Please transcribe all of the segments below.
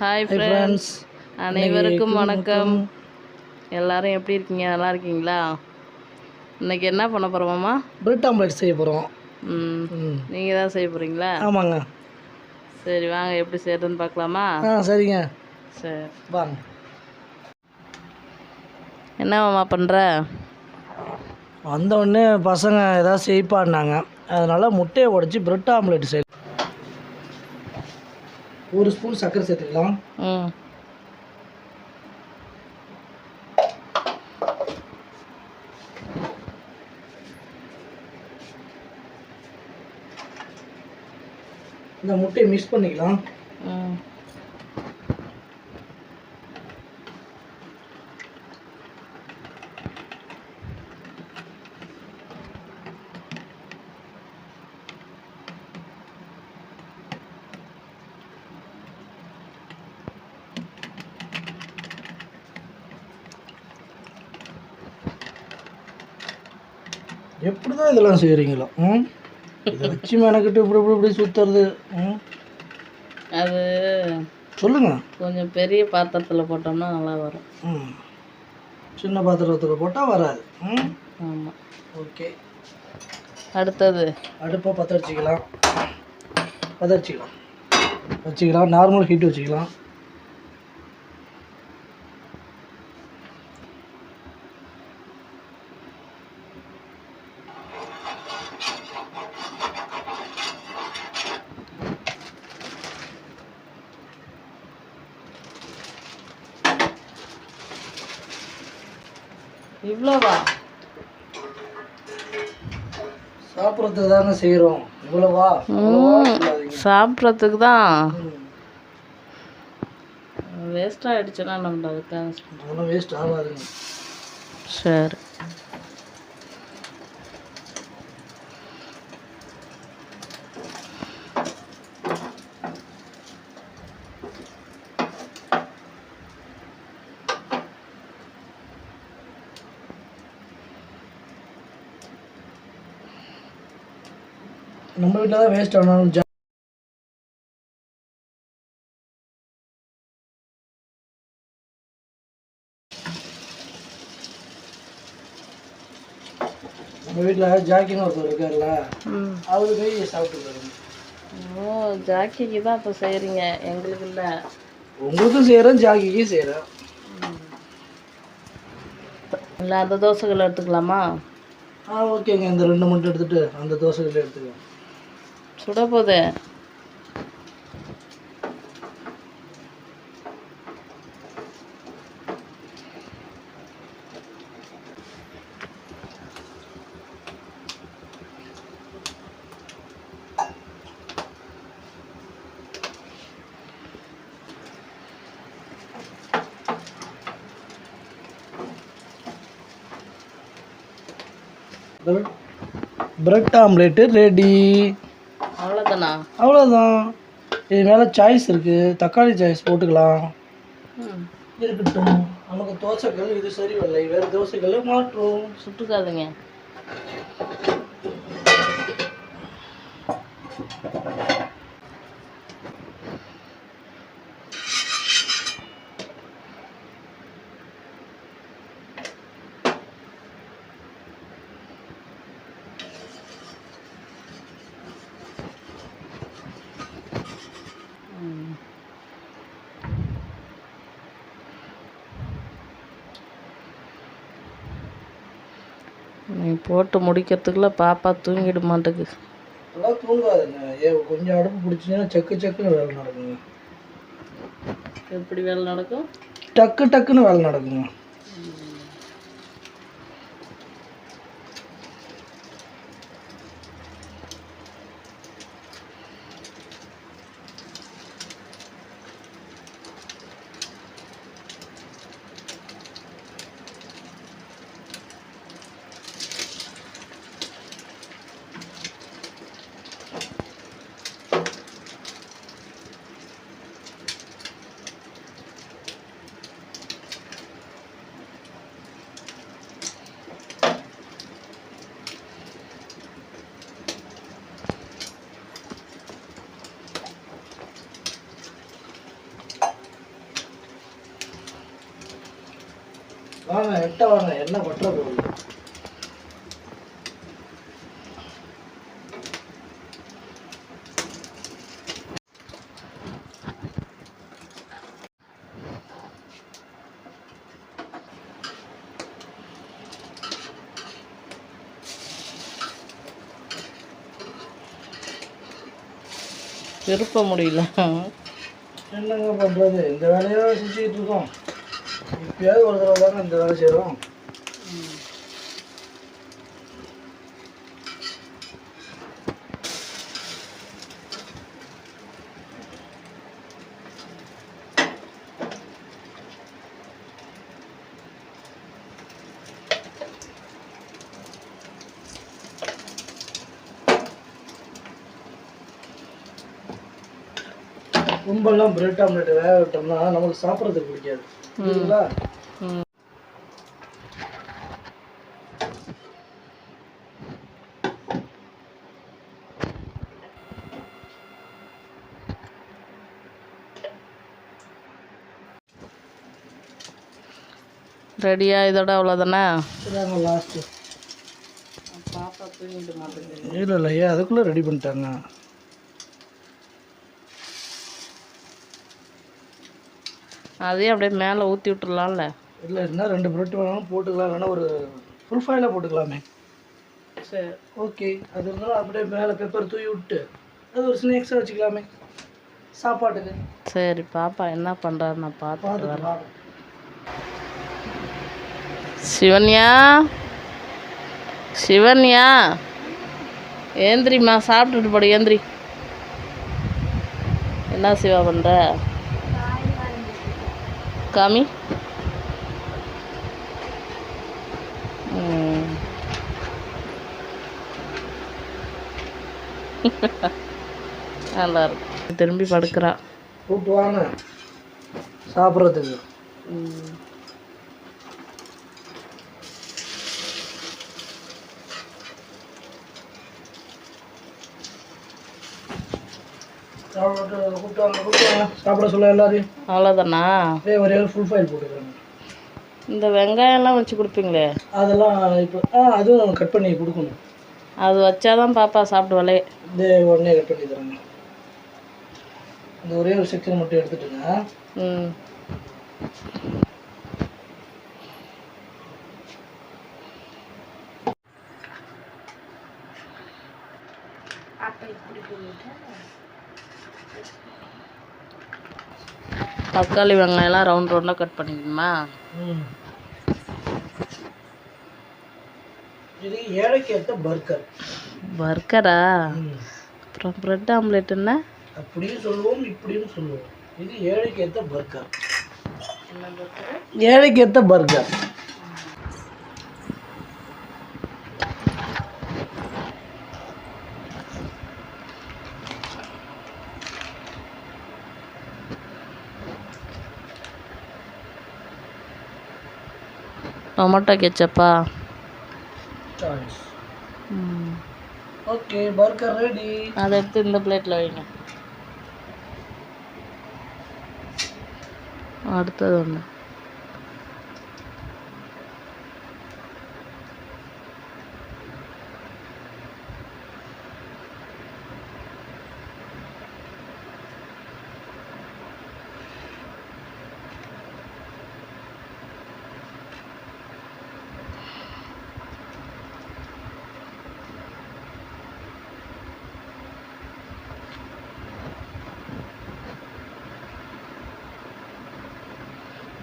Hi friends அனைவருக்கும் வணக்கம். எல்லாரும் எப்படி இருக்கீங்க? நல்லா இருக்கீங்களா? இன்னைக்கு என்ன பண்ண போகிறோமாம்மா பிரெட் ஆம்லெட் செய்ய போகிறோம் ம். நீங்கள் தான் செய்ய போகிறீங்களா ஆமாங்க. சரி வாங்க. எப்படி செய்யறதுன்னு பார்க்கலாமா? ஆ சரிங்க. சரி. வாங்க. என்னம்மா பண்ணுற வந்த உடனே பசங்க ஏதாவது செய்ப்பான்னாங்க. அதனால் முட்டையை உடச்சி பிரெட் ஆம்லெட் செய் ஒரு ஸ்பூன் சர்க்கரை சேர்த்துக்கலாம். இந்த முட்டையை மிக்ஸ் பண்ணிக்கலாம். எப்படி தான் இதெல்லாம் செய்கிறீங்களோ ம்? இதை வச்சு மெனக்கிட்டு இப்படி இப்படி இப்படி சுற்றுறது ம்? அது சொல்லுங்கள் கொஞ்சம் பெரிய பாத்திரத்தில் போட்டோம்னா நல்லா வரும். ம். சின்ன பாத்திரத்தில் போட்டால் வராது ம்? ஆமாம் ஓகே. அடுத்தது. அடுப்பை பற்ற வச்சுக்கலாம். பற்ற வச்சுக்கலாம். வச்சுக்கலாம். நார்மல் ஹீட் வச்சுக்கலாம். இவ்வளோவா? சாப்பிட்றதுக்கு தானே செய்கிறோம் இவ்வளவா சாப்பிட்றதுக்கு தான். வேஸ்ட்டாக ஆகிடுச்சுன்னா நம்ம அதுக்காக. ஒன்றும் வேஸ்ட் ஆகாதுங்க. சரி. நம்ம வீட்டில் தான் வேஸ்ட் ஆனாலும் நம்ம வீட்டில் ஜாக்கின்னு ஒருத்தர் இருக்கார்ல அவரு போய் சாப்பிட்டு ஓ ஜாக்கிக்கு தான் இப்போ செய்கிறீங்க எங்களுக்கு இல்லை. உங்களுக்கும் செய்கிறேன் ஜாக்கிக்கும் செய்கிறேன் இல்லை அந்த தோசைகள் எடுத்துக்கலாமா? ஆ ஓகேங்க. இந்த ரெண்டு மட்டும் எடுத்துட்டு அந்த தோசைகளை எடுத்துக்கலாம். சுட போதே பிரெட் ஆம்லேட்டு ரெடி அவ்வளோதானா அவ்வளோதான் இது மேலே சாய்ஸ் இருக்குது தக்காளி சாய்ஸ் போட்டுக்கலாம். இருக்கட்டும். நமக்கு தோசைகள் இது சரி வரலை வேறு தோசைகளை மாற்றும். சுட்டுக்காதுங்க. நீ போட்டு முடிக்கிறதுக்குள்ள பாப்பா தூங்கிட மாட்டேங்குது. அதெல்லாம் தூங்காதுங்க. ஏ கொஞ்சம் அடுப்பு பிடிச்சிங்கன்னா செக்கு செக்குன்னு வேலை நடக்குங்க. எப்படி வேலை நடக்கும்? டக்கு டக்குன்னு வேலை நடக்குங்க. வாங்க எட்ட வாங்க என்ன பற்ற போகுது திருப்ப முடியல. என்னங்க பண்ணுறது இந்த வேலையை செஞ்சுக்கிட்டு இருக்கோம். எப்பயாவது ஒரு தடவை தானே இந்த வேலை செய்கிறோம் ரொம்பலாம் பிரெட் ஆம்லெட் வேக விட்டோம்னா நமக்கு சாப்பிட்றதுக்கு பிடிக்காது. புரியுதுங்களா ம். ரெடியா இதோட அவ்வளோதானே? லாஸ்ட்டு இல்லை இல்லை ஏன் அதுக்குள்ளே ரெடி பண்ணிட்டாங்க? அதையும் அப்படியே மேலே ஊற்றி விட்டுறலாம்ல. இல்லை என்ன ரெண்டு பிரெட் வேணாலும் போட்டுக்கலாம் இல்லைன்னா ஒரு ஃபுல் ஃபைலாக போட்டுக்கலாமே. சரி. ஓகே அது இருந்தாலும் அப்படியே மேலே பெப்பர் தூவி விட்டு அது ஒரு ஸ்நாக்ஸாக வச்சுக்கலாமே. சாப்பாட்டுக்கு. சரி பாப்பா என்ன பண்ணுறாரு நான் வரேன். பார்த்துக்கலாம் சிவன்யா? சிவன்யா? ஏந்திரிம்மா சாப்பிட்டுட்டு போடு ஏந்திரி. என்ன சிவா பண்ணுற காமி ம். நல்லா இருக்கு திரும்பி படுக்கிறா. கூப்பிட்டு வாங்க. சாப்பிட்றதுக்கு ம். சாப்பிட்டு கூப்பிட்டு வாங்க கூப்பிட்டு வாங்க சாப்பிட சொல்ல எல்லாரையும். அவ்வளோதானா அதே ஒரே ஒரு ஃபுல் ஃபைல் போட்டுக்கிறேங்க. இந்த வெங்காயம்லாம் வச்சு கொடுப்பீங்களே? அதெல்லாம் இப்போ ஆ அதுவும் கட் பண்ணி கொடுக்கணும். அது வச்சாதான் பாப்பா சாப்பிடுவாளே. இந்த உடனே கட் பண்ணி தரேங்க. இந்த ஒரே ஒரு செக்ஷன் மட்டும் எடுத்துட்டுங்க. ம். தக்காளி வெங்காயம்லாம் ரவுண்ட் ரவுண்டாக கட் பண்ணிக்கணுமா? இது பர்கர் அப்புறம் ப்ரெட் ஆம்லெட் என்ன? அப்படியும் சொல்லுவோம் இப்படியும் சொல்லுவோம். இது ஏழைக்கு ஏற்ற பர்கர் ஏழைக்கு ஏற்ற பர்கர் டொமேட்டோ ம். ஓகே பர்கர் ரெடி அதை எடுத்து இந்த பிளேட்டில் வைங்க. அடுத்தது ஒன்று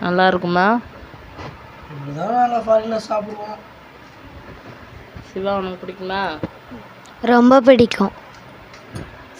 நல்லா இருக்குமா இப்படிதான் நாங்கள் ஃபாரினில் சாப்பிடுவோம். சிவா உனக்கு பிடிக்குமா? ரொம்ப பிடிக்கும்.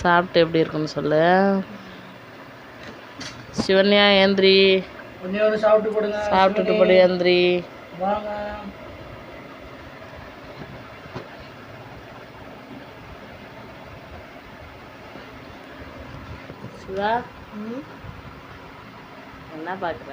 சாப்பிட்டு எப்படி இருக்குன்னு சொல்லு. சிவன்யா ஏந்திரி. சாப்பிட்டு போடுங்க. சாப்பிட்டுட்டு படி ஏந்திரி. வாங்க. சிவா? என்ன பார்க்குற?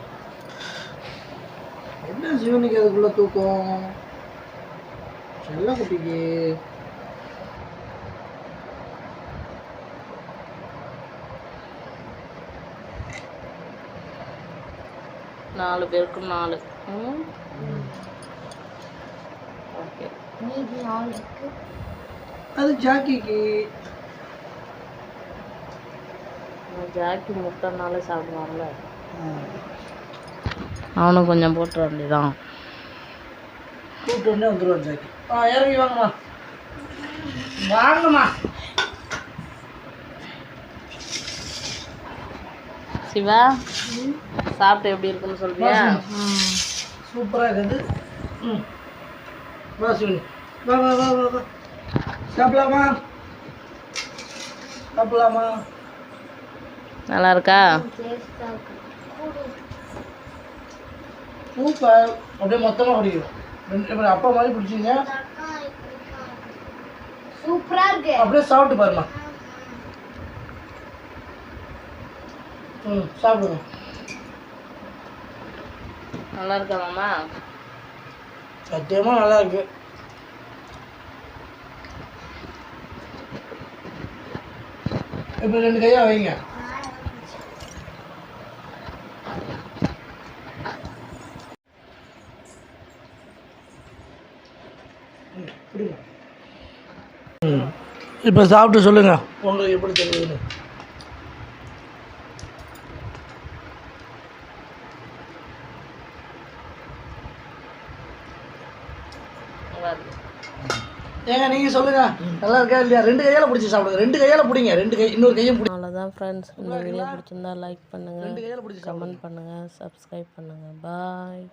சிவனுக்கு அதுக்குள்ள தூக்கம்? செல்ல குட்டிக்கு. நாலு பேருக்கும் நாலு. ம். ஓகே. அது ஜாக்கிக்கு. ஜாக்கி முட்டைனாலே சாப்பிடுவாங்கல்ல அவனும் கொஞ்சம் போட்டுற வேண்டியதான் கூப்பிட்டு வந்துடுவான் ஜாக்கி ஆ இறங்கி வாங்கம்மா. வாங்கம்மா. சிவா சாப்பிட்டு எப்படி இருக்குன்னு சொல்றியா? சூப்பராக இருக்குது. ம். வா சிவனி. வா வா வா வா வா. சாப்பிடலாமா? சாப்பிடலாமா? நல்லா இருக்கா. சூப்பர் அப்படியே மொத்தமாக குடிக்கிறோம் ரெண்டு இப்போ அப்பா மாதிரி பிடிச்சிங்க சூப்பரா இருக்கு. அப்படியே சாப்பிட்டு பாருமா ம் சாப்பிடுங்க. நல்லா இருக்கா மாமா? சத்தியமாக நல்லா இருக்கு. இப்போ ரெண்டு கையா வைங்க. இப்போ சாப்பிட்டு சொல்லுங்க. உங்களுக்கு எப்படி தெரியுதுன்னு ஏங்க நீங்கள் சொல்லுங்க. நல்லா இருக்கா இல்லையா? ரெண்டு கையால் பிடிச்சி சாப்பிடுங்க. ரெண்டு கையால் பிடிங்க. ரெண்டு கை இன்னொரு கையும் பிடி அவ்வளோதான் ஃப்ரெண்ட்ஸ் இந்த வீடியோ பிடிச்சிருந்தா லைக் பண்ணுங்கள் ரெண்டு கையால் பிடிச்சி கமெண்ட் பண்ணுங்கள் சப்ஸ்கிரைப் பண்ணுங்கள் பாய்